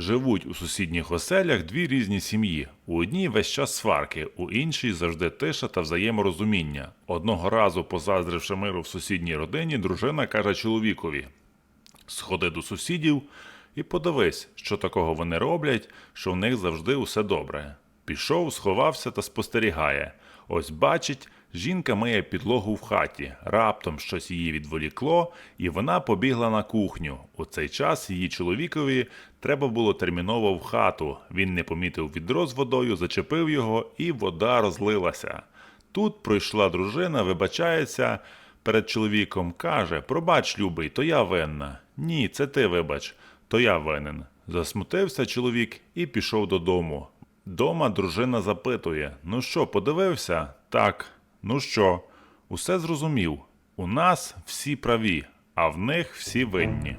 Живуть у сусідніх оселях дві різні сім'ї. У одній весь час сварки, у іншій завжди тиша та взаєморозуміння. Одного разу, позаздривши миру в сусідній родині, дружина каже чоловікові: Сходи до сусідів і подивись, що такого вони роблять, що в них завжди усе добре. Пішов, сховався та спостерігає. Ось бачить, жінка миє підлогу в хаті. Раптом щось її відволікло, і вона побігла на кухню. У цей час її чоловікові треба було терміново в хату. Він не помітив відро з водою, зачепив його, і вода розлилася. Тут пройшла дружина, вибачається перед чоловіком, каже: Пробач, любий, то я винна. Ні, це ти вибач, то я винен. Засмутився чоловік і пішов додому. Дома дружина запитує: Ну що, подивився? Так. Ну що? Усе зрозумів. У нас всі праві, а в них всі винні.